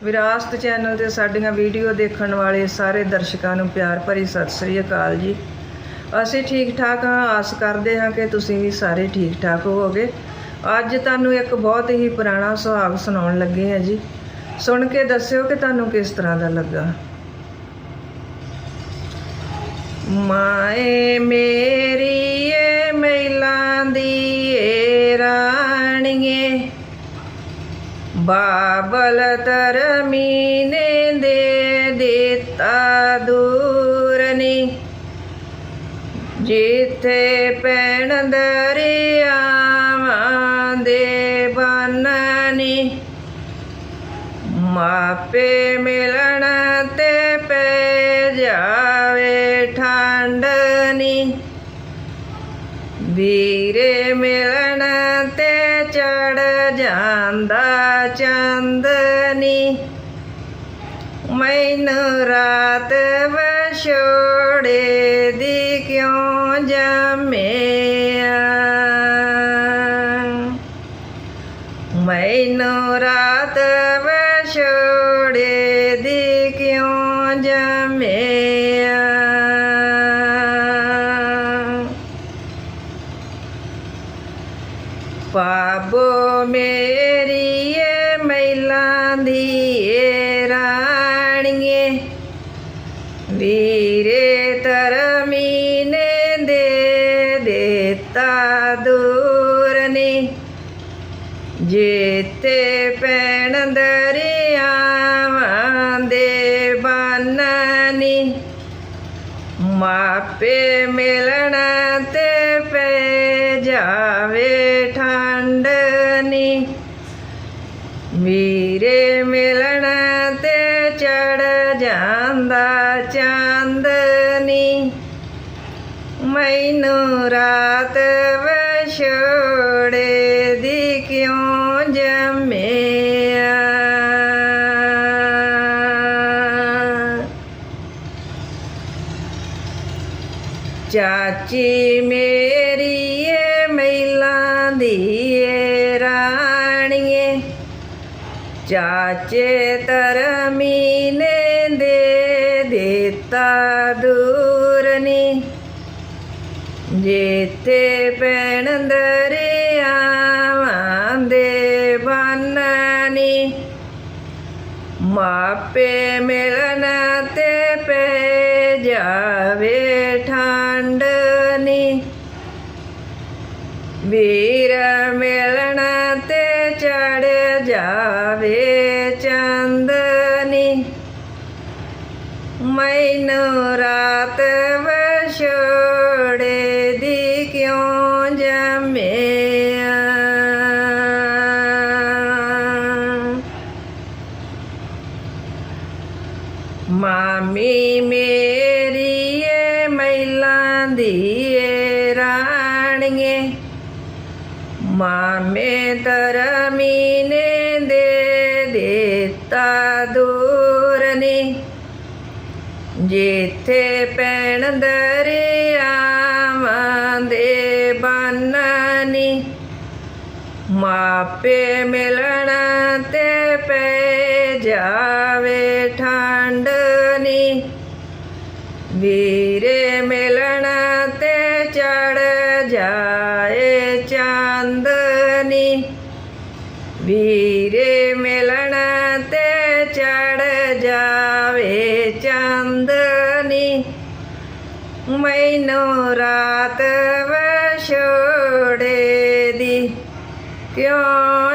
ਵਿਰਾਸਤ ਚੈਨਲ ਤੇ ਸਾਡੀਆਂ ਵੀਡੀਓ ਦੇਖਣ ਵਾਲੇ ਸਾਰੇ ਦਰਸ਼ਕਾਂ ਨੂੰ ਪਿਆਰ ਭਰੀ ਸਤਿ ਸ੍ਰੀ ਅਕਾਲ ਜੀ। ਅਸੀਂ ਠੀਕ ਠਾਕ ਹਾਂ। ਆਸ ਕਰਦੇ ਹਾਂ ਕਿ ਤੁਸੀਂ ਵੀ ਸਾਰੇ ਠੀਕ ਠਾਕ ਹੋਵੋਗੇ। ਅੱਜ ਤੁਹਾਨੂੰ ਇੱਕ ਬਹੁਤ ਹੀ ਪੁਰਾਣਾ ਸੁਹਾਗ ਸੁਣਾਉਣ ਲੱਗੇ ਹਾਂ ਜੀ। ਸੁਣ ਕੇ ਦੱਸਿਓ ਕਿ ਤੁਹਾਨੂੰ ਕਿਸ ਤਰ੍ਹਾਂ ਦਾ ਲੱਗਾ। ਮਾਏ ਮੇਰੀ ਬਾਬਲ ਤਰਮੀ ਨੇ ਦੇ ਦਿੱਤਾ ਦੂਰਨੀ। ਜਿੱਥੇ ਪੈਣ ਦਰਿਆਵਾਂ ਦੇ ਬੰਨਨੀ। ਮਾਪੇ ਮਿਲਣ ਤੇ ਪੈ ਜਾਵੇ ਠੰਡਨੀ। ਵੀਰੇ ਮਿਲਣ ਤੇ ਚੜ ਜਾਂਦਾ ਚੰਦਨੀ ਮੈਨੂੰ ਰਾਤ ਵਛੋੜੇ ਦੀ ਕਿਉਂ ਜੰਮਿਆ ਪਾਬੋ ਮੇਰੀ ਏ ਮੈਲਾਂ ਦੀ ਏ ਰਾਣੀਏ। ਵੀਰੇ ਤਰਮੀ ਨੇ ਦੇ ਦਿੱਤਾ ਦੂਰਨੀ ਜੇਤੇ ਪੈਣ ਦਰਿਆਵਾਂ ਮਾਪੇ ਮਿਲਣ ਤੇ ਪੈ ਜਾਵੇ ਠੰਡਨੀ ਵੀਰੇ ਮਿਲਣ ਤੇ ਚੜ ਜਾਂਦਾ ਚਾਂਦਨੀ ਮੈਨੂੰ ਰਾਤ ਵਛੋੜੇ ਚਾਚੀ ਮੇਰੀ ਏ, ਮਹਿਲਾਂ ਦੀ ਏ ਰਾਣੀਏ। ਚਾਚੇ ਤਰਮੀ ਨੇ ਦੇ ਦਿੱਤਾ ਦੂਰਨੀ। ਜੇਤੇ ਪੈਣ ਦਰਿਆਵਾਂ ਦੇ ਬੰਨਨੀ। ਮਾਪੇ ਮਿਲਣ ਤੇ ਪੈ ਜਾ ਵੀਰ ਮਿਲਣ ਤੇ ਚੜ ਜਾਵੇ ਚੰਦਨੀ। ਮੈਨੂੰ ਰਾਤ ਵਛੋੜੇ ਦੀ ਕਿਉਂ ਜੰਮਿਆ? ਮਾਮੀ ਮੇਰੀ ਏ ਮੈਲਾਂ ਦੀ ਏ ਰਾਣੀਏ। ਮਾਮੇ ਤਰਮੀ ਨੇ ਦੇ ਦਿੱਤਾ ਦੂਰਨੀ ਜਿੱਥੇ ਪੈਣ ਦਰਿਆਵਾਂ ਦੇ ਬੰਨਨੀ ਮਾਪੇ ਮਿਲਣ ਤੇ ਪੈ ਜਾਵੇ ਠੰਡ ਵੀਰੇ ਮਿਲਣ ਤੇ ਚੜ ਜਾਵੇ ਚੰਦਨੀ। ਮੈਨੂੰ ਰਾਤ ਵਛੋੜੇ ਦੀ ਕਿਉਂ